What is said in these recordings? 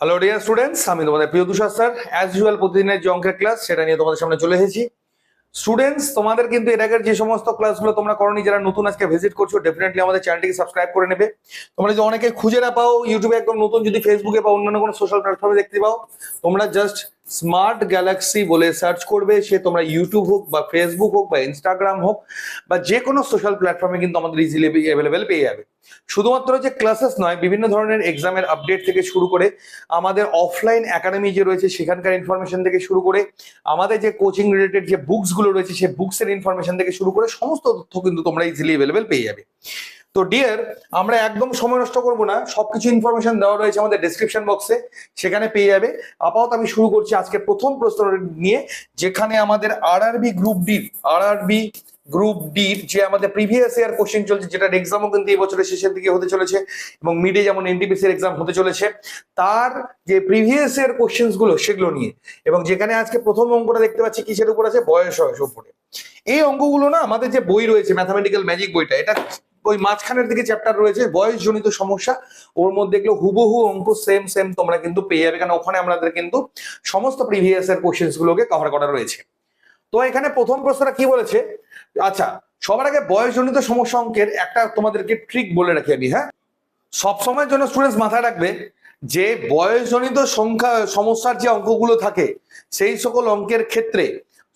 Hello dear students আমি তোমাদের প্রিয় তুষার স্যার। অ্যাজ ইউজুয়াল প্রতিদিনের যে অঙ্কের ক্লাস সেটা নিয়ে তোমাদের সামনে চলে এসেছি। স্টুডেন্টস তোমাদের কিন্তু এর আগের যে সমস্ত ক্লাসগুলো তোমরা করনি, যারা নতুন আজকে ভিজিট করছ ডেফিনেটলি আমাদের চ্যানেলটিকে সাবস্ক্রাইব করে নেবে। তোমরা যদি অনেকে খুঁজে না পাও ইউটিউবে একদম নতুন যদি ফেসবুকে বা অন্যান্য কোনো সোশ্যাল প্ল্যাটফর্মে দেখতে পাও, তোমরা জাস্ট স্মার্ট গ্যালাক্সি বলে সার্চ করবে, সে তোমরা ইউটিউব হোক বা ফেসবুক হোক বা ইনস্টাগ্রাম হোক বা যে কোনো সোশ্যাল প্ল্যাটফর্মে কিন্তু আমাদের ইজিলি অ্যাভেলেবেল পেয়ে যাবে। শুধুমাত্র যে ক্লাসেস নয়, বিভিন্ন ধরনের এক্সামের আপডেট থেকে শুরু করে, আমাদের অফলাইন একাডেমি যে রয়েছে, সেখানকার ইনফরমেশন থেকে শুরু করে, আমাদের যে কোচিং রিলেটেড যে বুকসগুলো রয়েছে সেই বুকস এর ইনফরমেশন থেকে শুরু করে, সমস্ত তথ্য কিন্তু তোমরা ইজিলি অ্যাভেলেবেল পেয়ে যাবে। তো ডিয়ার আমরা একদম সময় নষ্ট করব না। সবকিছু ইনফরমেশন দেওয়া রয়েছে আমাদের ডেসক্রিপশন বক্সে সেখানে পেয়ে যাবে। আপাতত আমি শুরু করছি আজকে প্রথম প্রশ্ন নিয়ে, যেখানে আমাদের RRB group D RRB group D যে আমাদের প্রিভিয়াস ইয়ার কোশ্চেন চলছে যেটার এক্সামও কিন্তু এই বছরের শেষের দিকে হতে চলেছে এবং মিডে যেমন এনটিপিসি এর এক্সাম হতে চলেছে, তার যে প্রিভিয়াস ইয়ার কোশ্চেন্সগুলো সেগুলো নিয়ে। এবং যেখানে আজকে প্রথম অঙ্কটা দেখতে পাচ্ছি কিসের উপর আছে? বয়স বয়স উপরে। এই অঙ্কগুলো না আমাদের যে বই রয়েছে ম্যাথামেটিক্যাল ম্যাজিক বইটা, এটা ওই মাঝখানের দিকে চ্যাপ্টার রয়েছে, বয়সজনিত সমস্যা। ওর মধ্যে এগুলো হুবহু অঙ্ক সেম সেম তোমরা কিন্তু পেয়ে যাবে। কারণ ওখানে আমাদের কিন্তু সমস্ত প্রিভিয়াস এর কোশ্চেন্স গুলোকে কভার করা রয়েছে। তো এখানে প্রথম প্রশ্নটা কি বলেছে? আচ্ছা সবার আগে বয়সজনিত সমস্যা অঙ্কের একটা তোমাদেরকে ট্রিক বলে রাখি আমি হ্যাঁ? সবসময়ের জন্য স্টুডেন্টস মাথায় রাখবে যে বয়সজনিত সংখ্যা, সমস্যার যে অঙ্কগুলো থাকে, সেই সকল অঙ্কের ক্ষেত্রে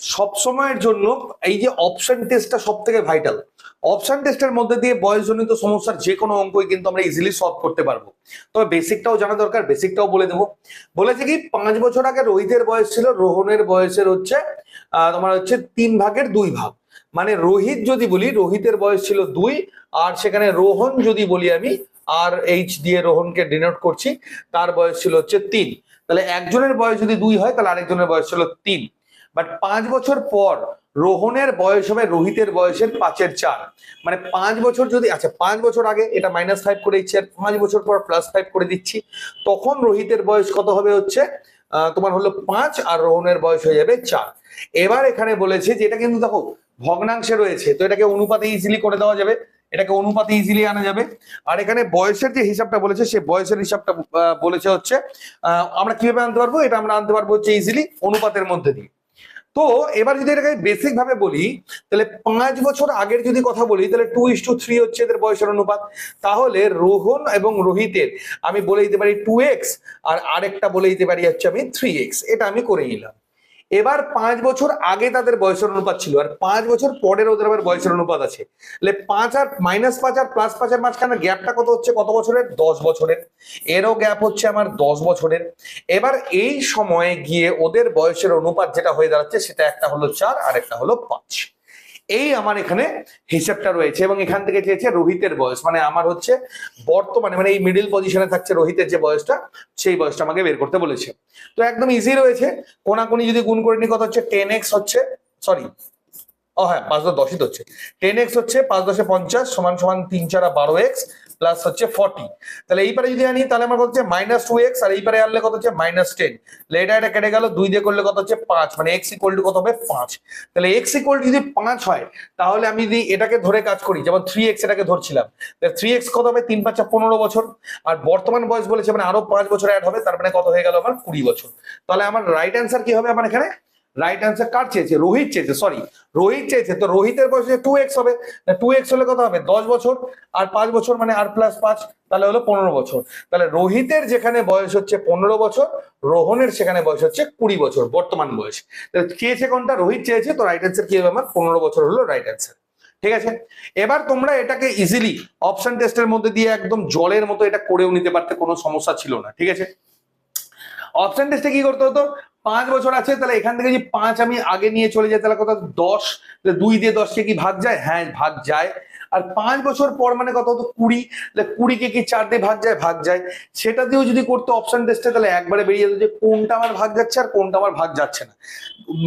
সবসময়ের জন্য এই যে অপশন টেস্টটা সব থেকে ভাইটাল অপশন টেস্টের মধ্যে দিয়ে বয়সজনিত সমস্যার যে কোনো অঙ্কই কিন্তু আমরা ইজিলি সলভ করতে পারব। তবে বেসিকটাও জানা দরকার বেসিকটাও বলে দেবো। বলেছে কি, পাঁচ বছর আগে রোহিতের বয়স ছিল, রোহনের বয়সের হচ্ছে তোমার হচ্ছে তিন ভাগের দুই ভাগ। মানে রোহিত যদি বলি, রোহিতের বয়স ছিল দুই, আর সেখানে রোহন যদি বলি আমি আর এইচ দিয়ে রোহনকে ডিনোট করছি, তার বয়স ছিল হচ্ছে তিন। তাহলে একজনের বয়স যদি দুই হয়, তাহলে আরেকজনের বয়স ছিল তিন। বাট পাঁচ বছর পর রোহনের বয়স হবে রোহিতের বয়সের পাঁচের চার। মানে পাঁচ বছর যদি আচ্ছা পাঁচ বছর আগে এটা মাইনাস ফাইভ করে দিচ্ছি আর পাঁচ বছর পর প্লাস ফাইভ করে দিচ্ছি, তখন রোহিতের বয়স কত হবে হচ্ছে? তোমার হলো পাঁচ আর রোহনের বয়স হয়ে যাবে চার। এবার এখানে বলেছে যে এটা কিন্তু দেখো, ভগ্নাংশে রয়েছে, তো এটাকে অনুপাতে ইজিলি করে দেওয়া যাবে, এটাকে অনুপাতে ইজিলি আনা যাবে। আর এখানে বয়সের যে হিসাবটা বলেছে, সে বয়সের হিসাবটা বলেছে হচ্ছে আমরা কীভাবে আনতে পারব? এটা আমরা আনতে পারব হচ্ছে ইজিলি অনুপাতের মধ্যে দিয়ে। তো এবার যদি এটাকে বেসিক ভাবে বলি, তাহলে পাঁচ বছর আগের যদি কথা বলি, তাহলে টু ইস টু থ্রি হচ্ছে এদের বয়সের অনুপাত। তাহলে রোহন এবং রোহিতের আমি বলে দিতে পারি টু এক্স আর আরেকটা বলে দিতে পারি হচ্ছে আমি থ্রি এক্স এটা আমি করে নিলাম। এবার পাঁচ বছর আগে তাদের বয়সের অনুপাত ছিল, আর পাঁচ বছর পরের ওদের আবার বয়সের অনুপাত আছে। তাহলে পাঁচ আর মাইনাস পাঁচ আর প্লাস পাঁচের মাঝখানে গ্যাপটা কত হচ্ছে? কত বছরের? দশ বছরের। এরও গ্যাপ হচ্ছে আমার দশ বছরের। এবার এই সময়ে গিয়ে ওদের বয়সের অনুপাত যেটা হয়ে দাঁড়াচ্ছে, সেটা একটা হলো চার আর একটা হলো পাঁচ। এই আমার এখানে হিসাবটা রয়েছে এবং এখান থেকে চেয়েছে রোহিতের বয়স। মানে আমার হচ্ছে বর্তমানে মানে এই মিডিল পজিশনে থাকছে রোহিতের যে বয়সটা, সেই বয়সটা আমাকে বের করতে বলেছে। তো একদম ইজি রয়েছে। কোনাকুনি যদি গুণ করে নি, কত হচ্ছে? টেন এক্স হচ্ছে সরি ও হ্যাঁ পাঁচ দশ দশই তো হচ্ছে। টেন এক্স হচ্ছে, পাঁচ দশে পঞ্চাশ, সমান সমান তিন চারা বারো এক্স প্লাস হচ্ছে ফর্টি তাহলে এই পারে যদি আনি, তাহলে আমার কত হচ্ছে? মাইনাস টু এক্স আর এই পারে আনলে কত হচ্ছে? মাইনাস টেন তাহলে এটা এটা কেটে গেল, দুই দিয়ে করলে কত হচ্ছে? পাঁচ। মানে এক্স ইকুয়াল টু কত হবে? পাঁচ। তাহলে এক্স ইকুয়াল যদি পাঁচ হয়, তাহলে আমি যদি এটাকে ধরে কাজ করি, যেমন থ্রি এক্স এটাকে ধরছিলাম থ্রি এক্স কত হবে? তিন, পাঁচা পনেরো বছর। আর বর্তমান বয়স বলেছে মানে আরও পাঁচ বছর অ্যাড হবে, তার মানে কত হয়ে গেল? আমার কুড়ি বছর। তাহলে আমার রাইট অ্যান্সার কি হবে? আমার এখানে রাইট অ্যান্সার কার চেয়েছে? রোহিত চেয়েছে সরি রোহিত চেয়েছে, তো রোহিতের বয়স টু এক্স হবে। টু এক্স হলে কত হবে? দশ বছর। আর পাঁচ বছর মানে আর প্লাস পাঁচ, তাহলে হলো পনেরো বছর। তাহলে রোহিতের যেখানে বয়স হচ্ছে পনেরো বছর, রোহনের সেখানে বয়স হচ্ছে কুড়ি বছর, বর্তমান বয়স। তাহলে চেয়েছে কোনটা? রোহিত চেয়েছে, তো রাইট অ্যান্সার কি হবে? আমার পনেরো বছর হলো রাইট অ্যান্সার ঠিক আছে? এবার তোমরা এটাকে ইজিলি অপশন টেস্টের মধ্যে দিয়ে একদম জলের মতো এটা করেও নিতে পারতে কোনো সমস্যা ছিল না। ঠিক আছে? অপশন টেস্টে কি করতে হতো? পাঁচ বছর আছে, তাহলে এখান থেকে যদি পাঁচ আমি আগে নিয়ে চলে যাই, তাহলে কত দশ দুই দিয়ে দশকে কি ভাগ যায়? হ্যাঁ ভাগ যায়। আর পাঁচ বছর পর মানে কত হতো কুড়ি কুড়িকে কি চার দিয়ে ভাগ যায়? ভাগ যায়। সেটা দিয়েও যদি করতো অপশন টেস্টে তাহলে একবারে বেরিয়ে যেত যে কোনটা আমার ভাগ যাচ্ছে আর কোনটা আমার ভাগ যাচ্ছে না।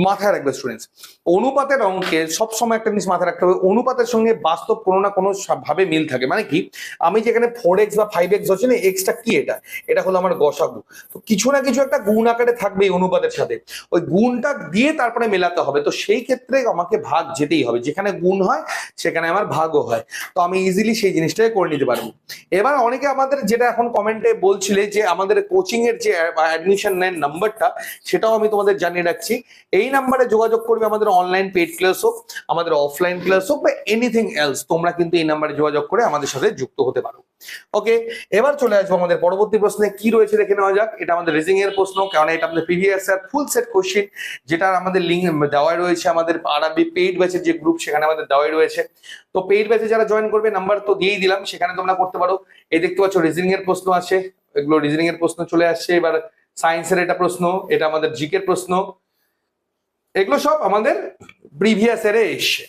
মাথায় রাখবে স্টুডেন্টস অনুপাতের অঙ্কে সবসময় একটা জিনিস মাথায় রাখতে হবে, অনুপাতের সঙ্গে বাস্তব কোনো না কোনো ভাবে মিল থাকে। মানে কি? আমি যেখানে ফোর এক্স বা ফাইভ এক্স হচ্ছে না এক্সটা কি এটা? এটা হলো আমার গসাগু। তো কিছু না কিছু একটা গুণ আকারে থাকবে এই অনুপাতের সাথে। ওই গুণটা দিয়ে তারপরে মেলাতে হবে। তো সেই ক্ষেত্রে আমাকে ভাগ যেতেই হবে। যেখানে গুণ হয়, সেখানে আমার ভাগও হয়। হয়। তো আমি ইজিলি সেই জিনিসটাই করে নিতে পারব। এবার অনেকে আমাদের যেটা এখন কমেন্টে বলছিলে যে আমাদের কোচিং এর যে অ্যাডমিশন নেন নাম্বারটা সেটাও আমি তোমাদের জানিয়ে রাখছি। এই নাম্বারে যোগাযোগ করবে আমাদের অনলাইন পেড ক্লাস হোক, আমাদের অফলাইন ক্লাস হোক বা এনিথিং এলস তোমরা কিন্তু এই নাম্বারে যোগাযোগ করে আমাদের সাথে যুক্ত হতে পারো। ওকে এবার চলে আসব আমাদের পরবর্তী প্রশ্নে। কি রয়েছে দেখে নেওয়া যাক। এটা আমাদের রেজিং এর প্রশ্ন, কারণ এটা আমাদের previous year full set question যেটা আমাদের লিঙ্ক দেওয়াই রয়েছে আমাদের আরবি পেইড ব্যাচের যে গ্রুপ সেখানে আমাদের দেওয়াই রয়েছে। তো পেইড ব্যাচে যারা জয়েন করবে নাম্বার তো দিয়েই দিলাম, সেখানে তোমরা করতে পারো। এই দেখতে পাচ্ছ রিজনিং এর প্রশ্ন আছে, এগুলো রিজনিং এর প্রশ্ন চলে আসছে। এবার সায়েন্সের এটা প্রশ্ন, এটা আমাদের জিকের প্রশ্ন। এগুলো সব আমাদের প্রিভিয়াস ইয়ারে এসছে।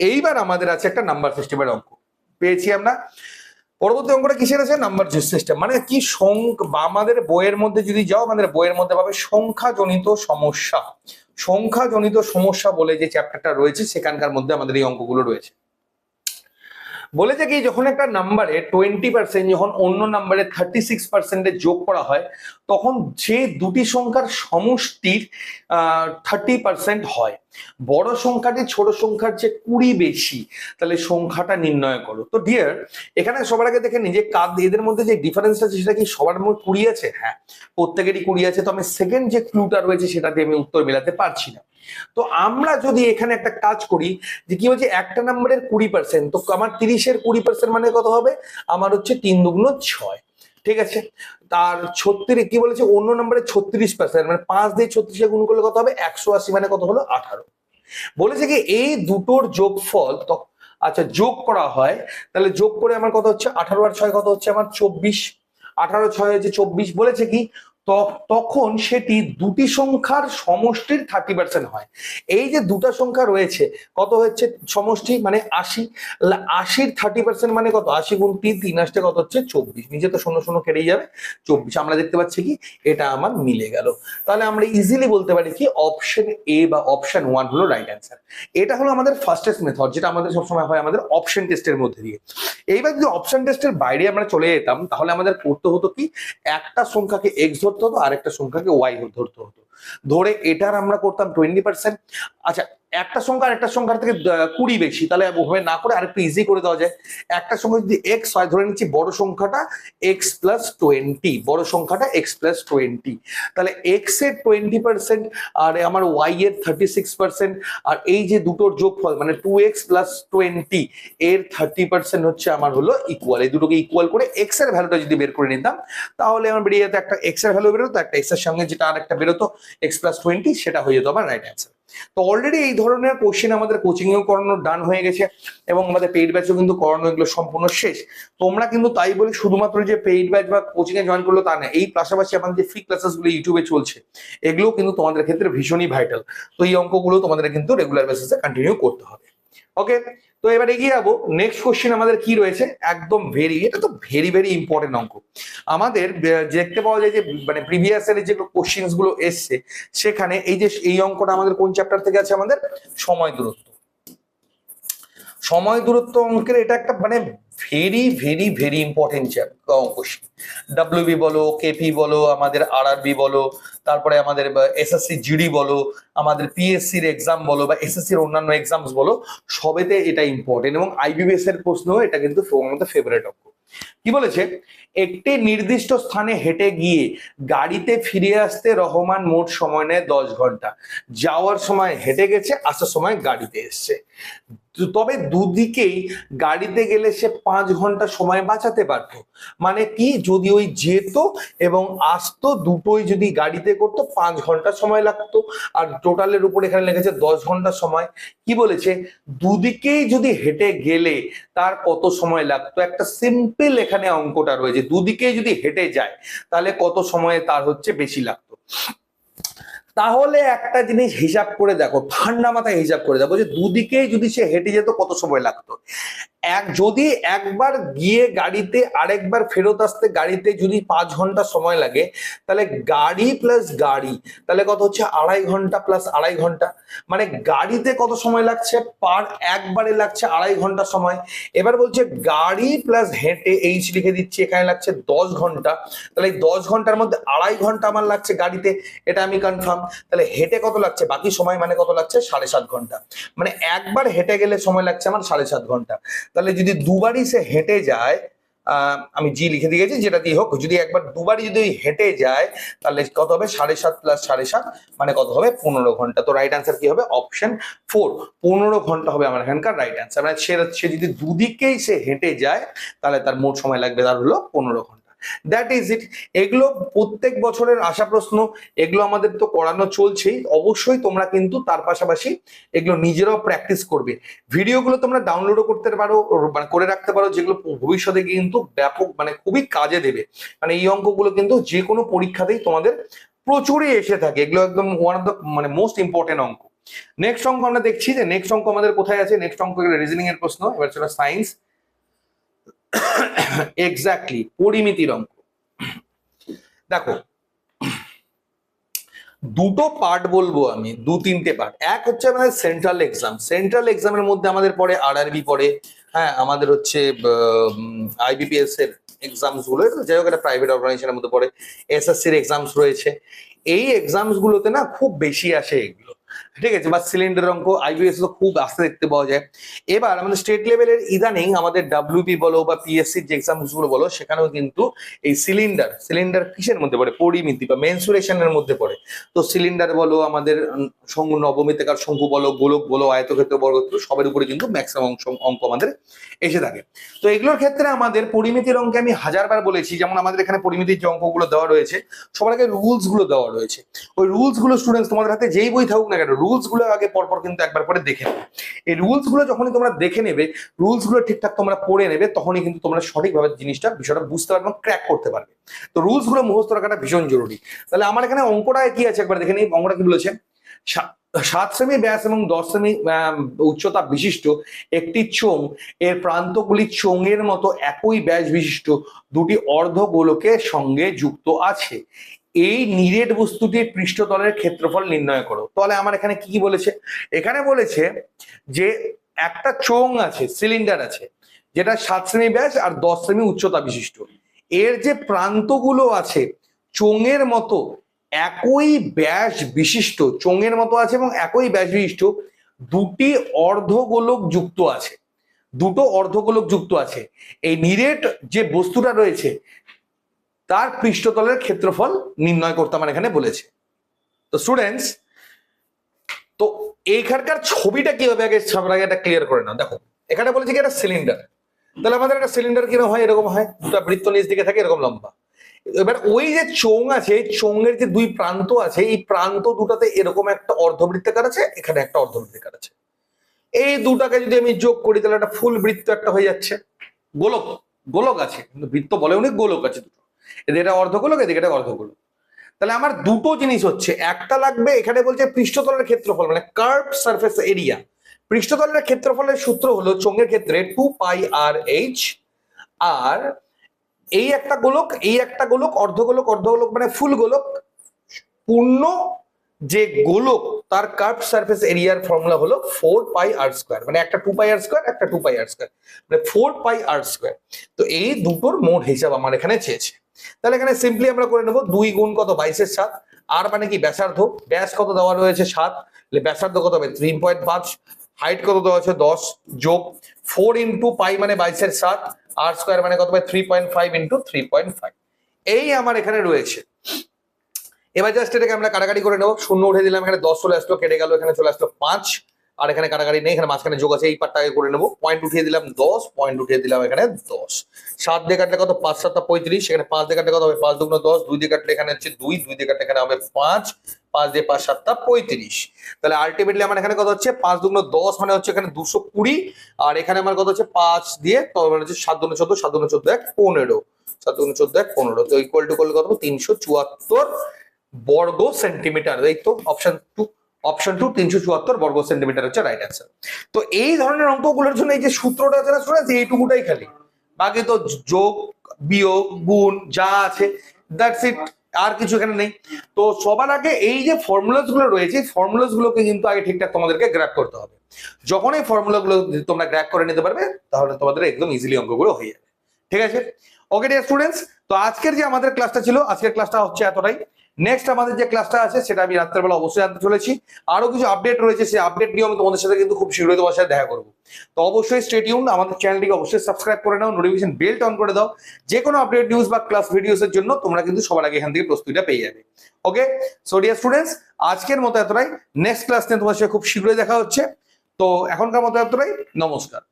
এইবার আমাদের আছে একটা নাম্বার সিস্টেমের অঙ্ক। পেয়েছি আমরা। পরবর্তী অঙ্কটা কিসের আছে? নাম্বার সিস্টেম মানে কি আমাদের বইয়ের মধ্যে যদি যাও, আমাদের বইয়ের মধ্যে পাবে সংখ্যাজনিত সমস্যা। সংখ্যাজনিত সমস্যা বলে যে চ্যাপ্টারটা রয়েছে, সেখানকার মধ্যে আমাদের এই অঙ্কগুলো রয়েছে। বলেছে কি, যখন একটা নাম্বারে টোয়েন্টি পার্সেন্ট যখন অন্য নাম্বারে থার্টি সিক্স পার্সেন্টে যোগ করা হয়, তখন যে দুটি সংখ্যার সমষ্টির থার্টি পার্সেন্ট হয়। বড় সংখ্যাটি ছোট সংখ্যার যে কুড়ি বেশি, তাহলে সংখ্যাটা নির্ণয় করো। তো ডিয়ার এখানে সবার আগে দেখে নি যে কাদ এদের মধ্যে যে ডিফারেন্স আছে সেটা কি সবার মধ্যে কুড়ি আছে? হ্যাঁ প্রত্যেকেরই কুড়ি আছে, তো আমি সেকেন্ড যে ক্লুটা রয়েছে সেটা দিয়ে আমি উত্তর মেলাতে পারছি না। তো আমরা যদি এখানে একটা কাজ করি যে কি হচ্ছে একটা নাম্বারের কুড়ি পার্সেন্ট তো আমার তিরিশের কুড়ি পার্সেন্ট মানে কত হবে? আমার হচ্ছে তিন দুগুণ ছয়, ঠিক আছে? তার ছত্রিশ, কি বলেছে? অন্য নম্বরে ছত্রিশ পার্সেন্ট মানে পাঁচ দিয়ে ছত্রিশে গুণ করলে কত হবে? একশো আশি মানে কত হলো? আঠারো। বলেছে কি, এই দুটোর যোগফল আচ্ছা যোগ করা হয়, তাহলে যোগ করে আমার কত হচ্ছে? আঠারো আর ছয় কত হচ্ছে? আমার চব্বিশ। আঠারো ছয় হচ্ছে চব্বিশ। বলেছে কি তখন সেটি দুটি সংখ্যার সমষ্টির থার্টি পার্সেন্ট হয়। এই যে দুটো সংখ্যা রয়েছে, কত হচ্ছে সমষ্টি? মানে আশি। আশির থার্টি পার্সেন্ট মানে কত? আশি গুণ তিন তিন আসতে কত হচ্ছে চব্বিশ। নিজে তো শূন্য শূন্য কেটেই যাবে, চব্বিশ। আমরা দেখতে পাচ্ছি কি? এটা আমার মিলে গেল। তাহলে আমরা ইজিলি বলতে পারি কি? অপশন এ বা অপশন ওয়ান হলো রাইট অ্যান্সার এটা হলো আমাদের ফার্স্টেস্ট মেথড যেটা আমাদের সবসময় হয় আমাদের অপশন টেস্টের মধ্যে দিয়ে। এইবার যদি অপশন টেস্টের বাইরে আমরা চলে যেতাম, তাহলে আমাদের করতে হতো কি? একটা সংখ্যাকে এক্স ধরতে হতো আর একটা সংখ্যাকে ওয়াই ধরতে হতো। ধরে এটার আমরা করতাম টোয়েন্টি পার্সেন্ট আচ্ছা একটা সংখ্যা আর একটা সংখ্যার থেকে কুড়ি বেশি। তাহলে ওভাবে না করে আরেকটু ইজি করে দেওয়া যায়। একটা সংখ্যা যদি এক্স হয়, ধরে নিচ্ছি বড় সংখ্যাটা এক্স প্লাস টোয়েন্টি বড় সংখ্যাটা এক্স প্লাস টোয়েন্টি তাহলে এক্সের টোয়েন্টি পার্সেন্ট আর আমার ওয়াই এর থার্টি সিক্স পার্সেন্ট আর এই যে দুটোর যোগফল মানে টু এক্স প্লাস টোয়েন্টি এর থার্টি পার্সেন্ট হচ্ছে আমার হলো ইকুয়াল এই দুটোকে ইকুয়াল করে এক্সের ভ্যালুটা যদি বের করে নিতাম, তাহলে আমার বেরিয়ে যেত একটা এক্সের ভ্যালু বেরোতো, একটা এক্সের সঙ্গে যেটা আর একটা বেরোতো এক্স প্লাস টোয়েন্টি সেটা হয়ে যেত আমার রাইট অ্যান্সার তো অলরেডি এই ধরনের কোশ্চেন আমাদের কোচিং এও করানো ডান হয়ে গেছে এবং আমাদের পেইড ব্যাচও কিন্তু করানো, এগুলো সম্পূর্ণ শেষ। তোমরা কিন্তু তাই বলে শুধুমাত্র যে পেইড ব্যাচ বা কোচিং এ জয়েন করল তা না এই পাশাপাশি আমাদের যে ফ্রি ক্লাসেসগুলো ইউটিউবে চলছে এগুলো কিন্তু তোমাদের ক্ষেত্রে ভীষণই ভাইটাল তো এই অঙ্কগুলো তোমাদের কিন্তু রেগুলার বেসিসে কন্টিনিউ করতে হবে। ওকে তো এবার এগিয়ে যাব। নেক্সট কোশ্চেন আমাদের কি রয়েছে? একদম ভেরি এটা তো ভেরি ভেরি ইম্পর্টেন্ট অঙ্ক। আমাদের দেখতে পাওয়া যায় যে মানে প্রিভিয়াস ইয়ারের যে কোশ্চেন্সগুলো এসছে, সেখানে এই যে, এই অঙ্কটা আমাদের কোন চ্যাপ্টার থেকে আছে আমাদের? সময় দূরত্ব। সময় দূরত্ব অঙ্কের এটা একটা মানে very very very important question WB বলো কেপি বলো, আমাদের আর আরআরবি বলো, তারপরে আমাদের এসএসসি জিডি বলো, আমাদের পিএসসির এক্সাম বলো, বা এসএসসির অন্যান্য এক্সামস বলো, সবেতে এটা ইম্পর্টেন্ট এবং আইবিবিএস এর প্রশ্ন এটা কিন্তু আমাদের ফেভারিট অঙ্ক। কি বলেছে? একটি নির্দিষ্ট স্থানে হেঁটে গিয়ে গাড়িতে ফিরে আসতে রহমান মোট সময় নেয় দশ ঘণ্টা। যাওয়ার সময় হেঁটে গেছে, আসার সময় গাড়িতে এসছে। তবে দুদিকেই গাড়িতে গেলে সে পাঁচ ঘণ্টা সময় বাঁচাতে পারতো মানে কি? যদি ওই যেত এবং আসতো, দুটোই যদি গাড়িতে করতো, পাঁচ ঘণ্টা সময় লাগতো। আর টোটালের উপর এখানে লেগেছে দশ ঘণ্টা সময়। কি বলেছে? দুদিকেই যদি হেঁটে গেলে তার কত সময় লাগতো? একটা সিম্পল এখানে অঙ্কটা রয়েছে। দুদিকেই যদি হেঁটে যায়, তাহলে কত সময়ে তার হচ্ছে বেশি লাগতো? তাহলে একটা জিনিস হিসাব করে দেখো, ঠান্ডা মাথায় হিসাব করে দেখো যে দুদিকেই যদি সে হেঁটে যেত কত সময় লাগতো। এক যদি একবার গিয়ে গাড়িতে আরেকবার ফেরত আসতে গাড়িতে যদি পাঁচ ঘণ্টা সময় লাগে, তাহলে গাড়ি প্লাস গাড়ি, তাহলে কত হচ্ছে? আড়াই ঘণ্টা প্লাস আড়াই ঘণ্টা। মানে গাড়িতে কত সময় লাগছে? পার একবারে লাগছে আড়াই ঘণ্টা সময়। এবার বলছে গাড়ি প্লাস হেঁটে এইচ লিখে দিচ্ছি, এখানে লাগছে দশ ঘণ্টা। তাহলে দশ ঘণ্টার মধ্যে আড়াই ঘণ্টা আমার লাগছে গাড়িতে, এটা আমি কনফার্ম তাহলে হেঁটে কত লাগছে? বাকি সময় মানে কত লাগছে? সাড়ে সাত ঘণ্টা। মানে একবার হেঁটে গেলে সময় লাগছে আমার সাড়ে সাত ঘণ্টা। তাহলে যদি দুবারই সে হেঁটে যায় আমি জি লিখে দিয়েছি, যেটা দিয়ে হোক, যদি একবার দুবারই যদি হেঁটে যায়, তাহলে কত হবে? সাড়ে সাত প্লাস সাড়ে সাত মানে কত হবে? পনেরো ঘণ্টা। তো রাইট অ্যান্সার কি হবে? অপশন ফোর পনেরো ঘণ্টা হবে আমার এখানকার রাইট অ্যান্সার মানে সে যদি দুদিকেই সে হেঁটে যায়, তাহলে তার মোট সময় লাগবে তার হলো পনেরো ঘণ্টা। দ্যাট ইজ ইট এগুলো প্রত্যেক বছরের আশা প্রশ্ন, এগুলো আমাদের তো করানো চলছেই। অবশ্যই তোমরা কিন্তু তার পাশাপাশি এগুলো নিজেরাও প্র্যাকটিস করবে। ভিডিওগুলো তোমরা ডাউনলোডও করতে পারো মানে করে রাখতে পারো, যেগুলো ভবিষ্যতে কিন্তু ব্যাপক মানে খুবই কাজে দেবে। মানে এই অঙ্কগুলো কিন্তু যে কোনো পরীক্ষাতেই তোমাদের প্রচুরই এসে থাকে। এগুলো একদম ওয়ান অফ দ্য মানে মোস্ট ইম্পর্টেন্ট অঙ্ক। নেক্সট অঙ্ক আমরা দেখছি যে নেক্সট অঙ্ক আমাদের কোথায় আছে? নেক্সট অঙ্ক রিজনিং এর প্রশ্ন। এবার ছিল সায়েন্স এক্স্যাক্টলি পরিমিতির অঙ্ক। দেখো, দুটো পার্ট বলব আমি, দু তিনটে পার্ট এক হচ্ছে আমাদের সেন্ট্রাল এক্সাম সেন্ট্রাল এক্সামের মধ্যে আমাদের পড়ে আরআরবি পড়ে হ্যাঁ আমাদের হচ্ছে আইবিপিএস এর এক্সামসগুলো যাই হোক, একটা প্রাইভেট অর্গানাইজেশনের মধ্যে পড়ে। এসএসসির এক্সামস রয়েছে। এই এক্সামস গুলোতে না খুব বেশি আসে এগুলো। ঠিক আছে? বা সিলিন্ডার অঙ্ক আইবিএস তো খুব আস্তে দেখতে পাওয়া যায়। এবার আমাদের স্টেট লেভেলের ইদানিং আমাদের ডাব্লিউপি বলো বা পিএসসির যে এক্সামসগুলো বলো, সেখানেও কিন্তু এই সিলিন্ডার সিলিন্ডার কিসের মধ্যে পড়ে? পরিমিতি বা মেনসুরেশনের মধ্যে পড়ে। তো সিলিন্ডার বলো, আমাদের শঙ্কু নবমিতিকার শঙ্কু বলো, গোলক বলো, আয়তক্ষেত্র, বর্গক্ষেত্র, সবের উপরে কিন্তু ম্যাক্সিমাম অঙ্ক আমাদের এসে থাকে। তো এগুলোর ক্ষেত্রে আমাদের পরিমিতির অঙ্কে আমি হাজারবার বলেছি, যেমন আমাদের এখানে পরিমিতির যে অঙ্কগুলো দেওয়া রয়েছে, সবার আগে রুলসগুলো দেওয়া রয়েছে। ওই রুলসগুলো স্টুডেন্টস তোমাদের হাতে যেই বই থাকুক না কেন রুলসগুলো আগে পরপর কিন্তু একবার করে দেখে নেবে। এই রুলসগুলো যখনই তোমরা দেখে নেবে রুলসগুলো ঠিকঠাক তোমরা পড়ে নেবে, তখনই কিন্তু তোমরা সঠিকভাবে জিনিসটা, বিষয়টা বুঝতে পারবে এবং ক্র্যাক করতে পারবে। তো রুলসগুলো মুখস্থ রাখাটা ভীষণ জরুরি। তাহলে আমার এখানে অঙ্কটা কি আছে একবার দেখে নিই, অঙ্কটা কি বলেছে? সাত সেমি ব্যাস এবং দশ সেমি উচ্চতা বিশিষ্ট একটি চোং এর প্রান্তগুলি চোঙের মতো একই ব্যাস বিশিষ্ট, দুটি অর্ধ গোলকের সঙ্গে যুক্ত আছে। এই নিরেট বস্তুটির পৃষ্ঠতলের ক্ষেত্রফল নির্ণয় করো। তাহলে আমার এখানে কি কি বলেছে? এখানে বলেছে যে একটা চোং আছে সিলিন্ডার আছে, যেটা সাত সেমি ব্যাস আর দশ সেমি উচ্চতা বিশিষ্ট। এর যে প্রান্তগুলো আছে, চোঙের মতো একই ব্যাস বিশিষ্ট, চোঙের মতো আছে এবং একই ব্যাস বিশিষ্ট, দুটি অর্ধগোলক যুক্ত আছে। দুটো অর্ধগোলক যুক্ত আছে। এই নিরেট যে বস্তুটা রয়েছে তার পৃষ্ঠতলের ক্ষেত্রফল নির্ণয় করতে আমার এখানে বলেছে। তো স্টুডেন্টস তো এইখানকার ছবিটা কীভাবে আগে সবার আগে এটা ক্লিয়ার করে না দেখো, এখানে বলেছে কি একটা সিলিন্ডার তাহলে আমাদের একটা সিলিন্ডার কীরকম হয়? এরকম হয়। দুটা বৃত্ত নিচ দিকে থাকে, এরকম লম্বা। এবার ওই যে চোং আছে চোঙের যে দুই প্রান্ত আছে, এই প্রান্ত দুটাতে এরকম একটা অর্ধবৃত্তাকার আছে, এখানে একটা অর্ধবৃত্তাকার আছে। এই দুটাকে যদি আমি যোগ করি, তাহলে একটা ফুল বৃত্ত একটা হয়ে যাচ্ছে। গোলক গোলক আছে, কিন্তু বৃত্ত বলে অনেক গোলক আছে দুটো। এদের এটা অর্ধগোলক এদিকে এটা অর্ধগোলক তাহলে আমার দুটো জিনিস হচ্ছে, একটা লাগবে, এখানে বলছে পৃষ্ঠতলের ক্ষেত্রফল মানে কার্ভ সারফেস এরিয়া পৃষ্ঠতলের ক্ষেত্রফলের সূত্র হলো চোঙের ক্ষেত্রে টু পাই আর এইচ আর এই একটা গোলক, এই একটা গোলক অর্ধগোলক অর্ধগোলক মানে ফুল গোলক, পূর্ণ যে গোলক, তার কার্ভ সারফেস এরিয়ার ফর্মুলা হলো ফোর পাই আর স্কোয়ার মানে একটা টু পাই আর স্কোয়ার একটা টু পাই আর স্কোয়ার মানে ফোর পাই আর স্কোয়ার তো এই দুটোর মোট হিসাব আমার এখানে চেয়েছে। তাহলে এখানে সিম্পলি আমরা করে নেব দুই গুণ কত বাইশের সাত আর মানে কি ব্যাসার্ধ, ব্যাস কত দেওয়া রয়েছে সাত ব্যাসার্ধ কত হবে? থ্রি পয়েন্ট পাঁচ হাইট কত দেওয়া আছে দশ, যোগ ফোর ইন্টু পাই মানে বাইশের সাত আর স্কোয়ার মানে কত হবে? Three point five into three point five এই আমার এখানে রয়েছে। এবার জাস্ট এটাকে আমরা কাটাকাটি করে নেব। শূন্য উঠে দিলাম, এখানে দশ চলে আসলো, কেটে গেল, এখানে চলে আসলো পাঁচ। আর এখানে কাটাকাটি নেই, এখানে মাঝখানে যোগ আছে, এই পার্টটাকে করে নেব। পয়েন্ট উঠিয়ে দিলাম দশ পয়েন্ট উঠিয়ে দিলাম এখানে দশ। সাত দিয়ে কাটলে কত? পাঁচ, সাতটা পঁয়ত্রিশ। এখানে পাঁচ দিয়ে কাটলে কত হবে? পাঁচ দুগুণ দশ, দুই দিয়ে কাটলে এখানে হচ্ছে দুই দুই দিয়ে কাটলে এখানে হবে পাঁচ। পাঁচ দিয়ে পাঁচ, সাতটা পঁয়ত্রিশ। তাহলে আলটিমেটলি আমার এখানে কত হচ্ছে? পাঁচ দুগুণ দশ মানে হচ্ছে এখানে দুশো কুড়ি। আর এখানে আমার কত হচ্ছে? পাঁচ দিয়ে মানে হচ্ছে সাত দুগুণ চোদ্দ, সাত দুগুণ চোদ্দ এক পনেরো। সাত দুগুণ চোদ্দ এক পনেরো। তো ইকুয়াল টু করলে কত তিনশো চুয়াত্তর। বর্গ সেন্টিমিটার, এই তো অপশন টু অপশন টু তিনশো চুয়াত্তর বর্গ সেন্টিমিটার হচ্ছে রাইট অ্যান্সার তো এই ধরনের অঙ্কগুলোর জন্য এই যে সূত্রটা না শুনেছি এইটুকুটাই খালি। বাকি তো যোগ, বিয়োগ, গুণ, যা আছে দ্যাটস ইট আর কিছু এখানে নেই। তো সবার আগে এই যে ফর্মুলাসগুলো রয়েছে ফর্মুলাস গুলোকে কিন্তু আগে ঠিকঠাক তোমাদেরকে গ্র্যাপ করতে হবে। যখন এই ফর্মুলা গুলো তোমরা গ্র্যাপ করে নিতে পারবে, তাহলে তোমাদের একদম ইজিলি অঙ্কগুলো হয়ে যাবে। ঠিক আছে? ওকে ডিয়ার স্টুডেন্টস তো আজকের যে আমাদের ক্লাসটা ছিল, আজকের ক্লাসটা হচ্ছে এতটাই। নেক্সট আমাদের যে ক্লাসটা আছে, সেটা আমি রাত্রেবেলা অবশ্যই আনতে চলেছি। আরও কিছু আপডেট রয়েছে, সেই আপডেট নিয়ে আমি তোমাদের সাথে কিন্তু খুব শীঘ্রই তোমার সাথে দেখা করব। তো অবশ্যই স্টেটিউন আমাদের চ্যানেলটিকে অবশ্যই সাবস্ক্রাইব করে নাও নোটিফিকেশন বেলট অন করে দাও। যে কোনো আপডেট নিউজ বা ক্লাস ভিডিওস এর জন্য তোমরা কিন্তু সবার আগে এখান থেকে প্রস্তুতিটা পেয়ে যাবে। ওকে সো ডিয়ার স্টুডেন্টস আজকের মতো এতটাই। নেক্সট ক্লাস নিয়ে তোমার সাথে খুব শীঘ্রই দেখা হচ্ছে। তো এখনকার মতো এতটাই। নমস্কার।